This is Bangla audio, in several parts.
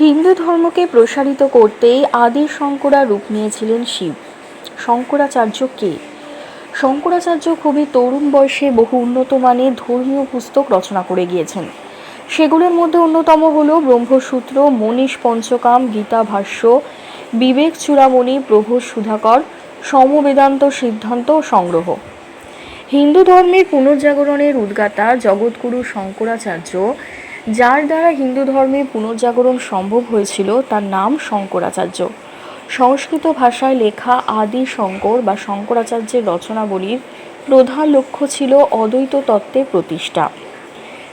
হিন্দু ধর্মকে প্রসারিত করতেই আদি শঙ্করা রূপ নিয়েছিলেন শিব। শঙ্করাচার্য কে? শঙ্করাচার্য খুবই তরুণ বয়সে বহু উন্নত মানের ধর্মীয় পুস্তক রচনা করে গিয়েছেন। সেগুলোর মধ্যে অন্যতম হল ব্রহ্মসূত্র, মনীষ পঞ্চকাম, গীতা ভাষ্য, বিবেক চূড়ামণি প্রভু সুধাকর, সমবেদান্ত সিদ্ধান্ত সংগ্রহ। হিন্দু ধর্মের পুনর্জাগরণের উদ্গাতা জগৎগুরু শঙ্করাচার্য যার দ্বারা হিন্দু ধর্মের পুনর্জাগরণ সম্ভব হয়েছিল, তার নাম শঙ্করাচার্য। সংস্কৃত ভাষায় লেখা আদি শঙ্কর বা শঙ্করাচার্যের রচনাবলীর প্রধান লক্ষ্য ছিল অদ্বৈত তত্ত্বের প্রতিষ্ঠা।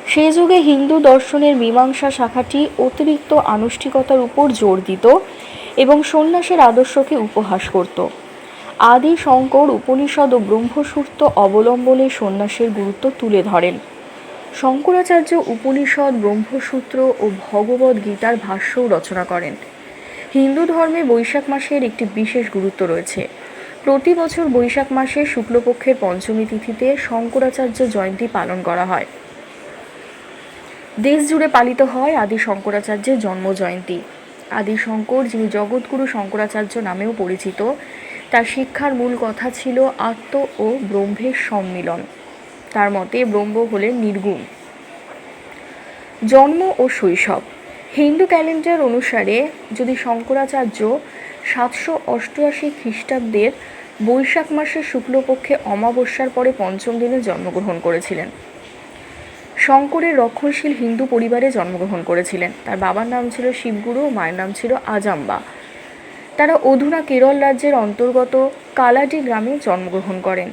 সে যুগে হিন্দু দর্শনের মীমাংসা শাখাটি অতিরিক্ত আনুষ্ঠিকতার উপর জোর দিত এবং সন্ন্যাসের আদর্শকে উপহাস করত। আদি শঙ্কর উপনিষদ ও ব্রহ্মসূত্র অবলম্বনে সন্ন্যাসের গুরুত্ব তুলে ধরেন। শঙ্করাচার্য উপনিষদ, ব্রহ্মসূত্র ও ভগবদ্ গীতার ভাষ্যও রচনা করেন। হিন্দু ধর্মে বৈশাখ মাসের একটি বিশেষ গুরুত্ব রয়েছে। প্রতি বছর বৈশাখ মাসে শুক্লপক্ষের পঞ্চমী তিথিতে শঙ্করাচার্য জয়ন্তী পালন করা হয়। দেশ জুড়ে পালিত হয় আদি শঙ্করাচার্যের জন্ম জয়ন্তী আদি শঙ্কর, যিনি জগৎগুরু শঙ্করাচার্য নামেও পরিচিত, তার শিক্ষার মূল কথা ছিল আত্ম ও ব্রহ্মের সম্মিলন। তার মতে ব্রহ্ম হলেন নির্গুণ। জন্ম ও শৈশব। হিন্দু ক্যালেন্ডার অনুসারে যদি শঙ্করাচার্য সাতশো অষ্টআশি খ্রিস্টাব্দের বৈশাখ মাসের শুক্লপক্ষে অমাবস্যার পরে পঞ্চম দিনে জন্মগ্রহণ করেছিলেন। শঙ্করের রক্ষণশীল হিন্দু পরিবারে জন্মগ্রহণ করেছিলেন। তার বাবার নাম ছিল শিবগুরু ও মায়ের নাম ছিল আজাম্বা। তারা অধুনা কেরল রাজ্যের অন্তর্গত কালাডি গ্রামে জন্মগ্রহণ করেন।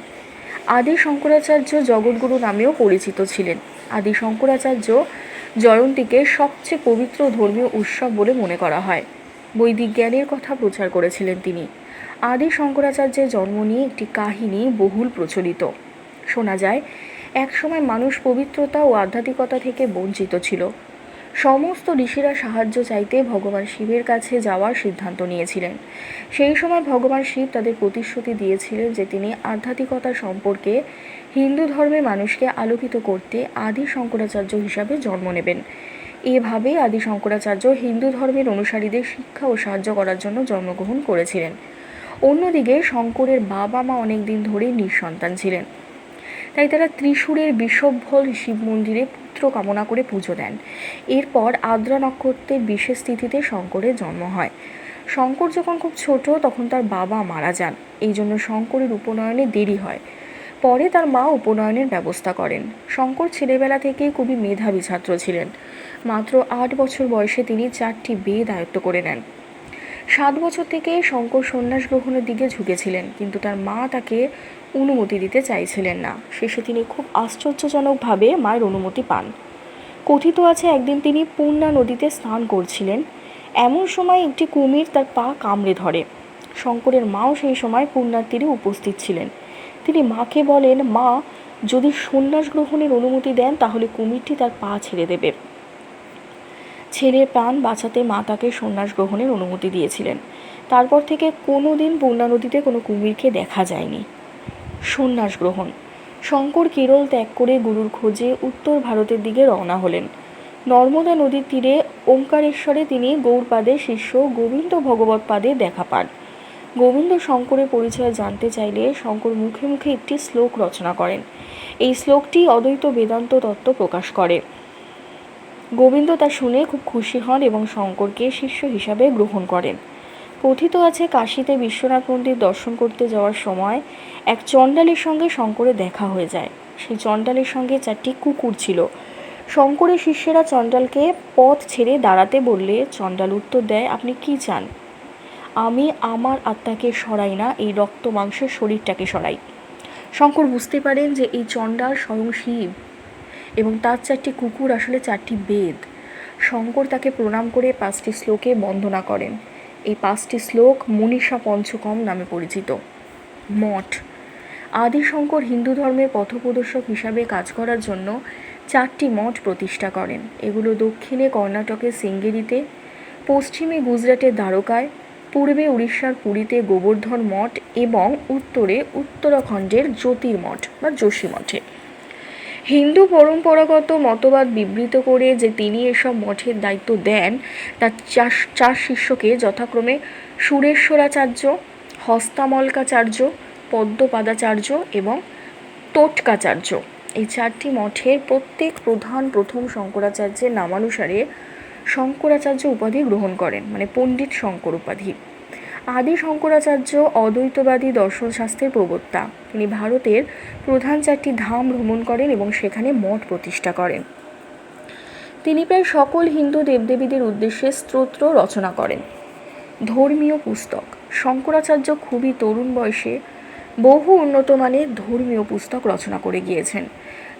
আদি শঙ্করাচার্য জগৎগুরু নামেও পরিচিত ছিলেন। আদি শঙ্করাচার্য জয়ন্তীকে সবচেয়ে পবিত্র ধর্মীয় উৎসব বলে মনে করা হয়। বৈদিক জ্ঞানের কথা প্রচার করেছিলেন তিনি। আদি শঙ্করাচার্যের জন্ম নিয়ে একটি কাহিনী বহুল প্রচলিত। শোনা যায়, একসময় মানুষ পবিত্রতা ও আধ্যাত্মিকতা থেকে বঞ্চিত ছিল। সমস্ত ঋষিরা সাহায্য চাইতে ভগবান শিবের কাছে যাওয়ার সিদ্ধান্ত নিয়েছিলেন। সেই সময় ভগবান শিব তাদের প্রতিশ্রুতি দিয়েছিলেন যে তিনি আধ্যাত্মিকতা সম্পর্কে হিন্দু ধর্মের মানুষকে আলোকিত করতে আদি শঙ্করাচার্য হিসাবে জন্ম নেবেন। এভাবে আদি শঙ্করাচার্য হিন্দু ধর্মের অনুসারীদের শিক্ষা ও সাহায্য করার জন্য জন্মগ্রহণ করেছিলেন। অন্যদিকে শঙ্করের বাবা মা অনেকদিন ধরেই নিঃসন্তান ছিলেন। তাই তারা ত্রিশূরের বিষভ্বল শিব মন্দিরে পুত্র কামনা করে পুজো দেন। এরপর আদ্রা নক্ষত্রের বিশেষ তিথিতে শঙ্করের জন্ম হয়। শঙ্কর যখন খুব ছোট, তখন তার বাবা মারা যান। এই জন্য শঙ্করের উপনয়নে দেরি হয়। পরে তার মা উপনয়নের ব্যবস্থা করেন। শঙ্কর ছেলেবেলা থেকেই খুবই মেধাবী ছাত্র ছিলেন। মাত্র আট বছর বয়সে তিনি চারটি বেদ আয়ত্ত করে নেন। সাত বছর থেকে শঙ্কর সন্ন্যাস গ্রহণের দিকে ঝুঁকেছিলেন, কিন্তু তার মা তাকে অনুমতি দিতে চাইছিলেন না। শেষে তিনি খুব আশ্চর্যজনকভাবে মায়ের অনুমতি পান। কথিত আছে, একদিন তিনি পূর্ণা নদীতে স্নান করছিলেন। এমন সময় একটি কুমির তার পা কামড়ে ধরে। শঙ্করের মাও সেই সময় পূর্ণার তীরে উপস্থিত ছিলেন। তিনি মাকে বলেন, মা, যদি সন্ন্যাস গ্রহণের অনুমতি দেন, তাহলে কুমিরটি তার পা ছেড়ে দেবে। ছেলের প্রাণ বাঁচাতে মা তাকে সন্ন্যাস গ্রহণের অনুমতি দিয়েছিলেন। তারপর থেকে কোনো দিন পূর্ণা নদীতে কোনো কুমিরকে দেখা যায়নি। সন্ন্যাস গ্রহণ। শঙ্কর কেরল ত্যাগ করে গুরুর খোঁজে উত্তর ভারতের দিকে রওনা হলেন। নর্মদা নদীর তীরে ওঙ্কারেশ্বরে তিনি গৌরপাদের শিষ্য গোবিন্দ ভগবত পাদে দেখা পান। গোবিন্দ শঙ্করের পরিচয় জানতে চাইলে শঙ্কর মুখে মুখে একটি শ্লোক রচনা করেন। এই শ্লোকটি অদ্বৈত বেদান্ত তত্ত্ব প্রকাশ করে। গোবিন্দ তা শুনে খুব খুশি হন এবং শঙ্করকে শিষ্য হিসাবে গ্রহণ করেন। কথিত আছে, কাশীতে বিশ্বনাথ মন্দির দর্শন করতে যাওয়ার সময় এক চণ্ডালের সঙ্গে শঙ্করের দেখা হয়ে যায়। সেই চণ্ডালের সঙ্গে চারটি কুকুর ছিল। শঙ্করের শিষ্যেরা চণ্ডালকে পথ ছেড়ে দাঁড়াতে বললে, চণ্ডাল উত্তর দেয়, আপনি কি চান? আমি আমার আত্মাকে সরাই না, এই রক্ত মাংসের শরীরটাকে সরাই। শঙ্কর বুঝতে পারেন যে এই চণ্ডাল স্বয়ং শিব। এবং তার চারটি কুকুর আসলে চারটি বেদ। শঙ্কর তাকে প্রণাম করে পাঁচটি শ্লোকে বন্দনা করেন। এই পাঁচটি শ্লোক মনীষা পঞ্চকম নামে পরিচিত। মঠ। আদিশঙ্কর হিন্দু ধর্মের পথপ্রদর্শক হিসাবে কাজ করার জন্য চারটি মঠ প্রতিষ্ঠা করেন। এগুলো দক্ষিণে কর্ণাটকের সিঙ্গেরিতে, পশ্চিমে গুজরাটের দ্বারকায়, পূর্বে উড়িষ্যার পুরীতে গোবর্ধন মঠ এবং উত্তরে উত্তরাখণ্ডের জ্যোতির্মঠ বা যোশী মঠে। হিন্দু পরম্পরাগত মতবাদ বিবৃত করে যে তিনি এসব মঠের দায়িত্ব দেন, তার চার চার শিষ্যকে যথাক্রমে সুরেশ্বরাচার্য, হস্তামলকাচার্য, পদ্মপাদাচার্য এবং টোটকাচার্য এই চারটি মঠের প্রত্যেক প্রধান প্রথম শঙ্করাচার্যের নামানুসারে শঙ্করাচার্য উপাধি গ্রহণ করেন মানে পণ্ডিত শঙ্কর উপাধি। আদি শঙ্করাচার্য অদ্বৈতবাদী দর্শনশাস্ত্রের প্রবক্তা। তিনি ভারতের প্রধান চারটি ধাম ভ্রমণ করেন এবং সেখানে মঠ প্রতিষ্ঠা করেন। তিনি প্রায় সকল হিন্দু দেবদেবীদের উদ্দেশ্যে স্তোত্র রচনা করেন। ধর্মীয় পুস্তক। শঙ্করাচার্য খুবই তরুণ বয়সে বহু উন্নত মানের ধর্মীয় পুস্তক রচনা করে গিয়েছেন।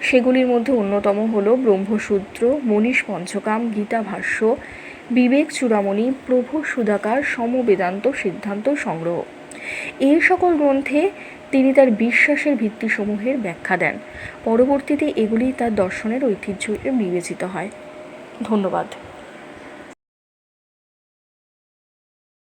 সেগুলির মধ্যে অন্যতম হল ব্রহ্মসূত্র মনীষ পঞ্চকাম গীতা ভাষ্য বিবেক চূড়ামণি, প্রভু সুধাকার, সমবেদান্ত সিদ্ধান্ত সংগ্রহ। এই সকল গ্রন্থে তিনি তার বিশ্বাসের ভিত্তিসমূহের ব্যাখ্যা দেন। পরবর্তীতে এগুলি তার দর্শনের ঐতিহ্য বিবেচিত হয়। ধন্যবাদ।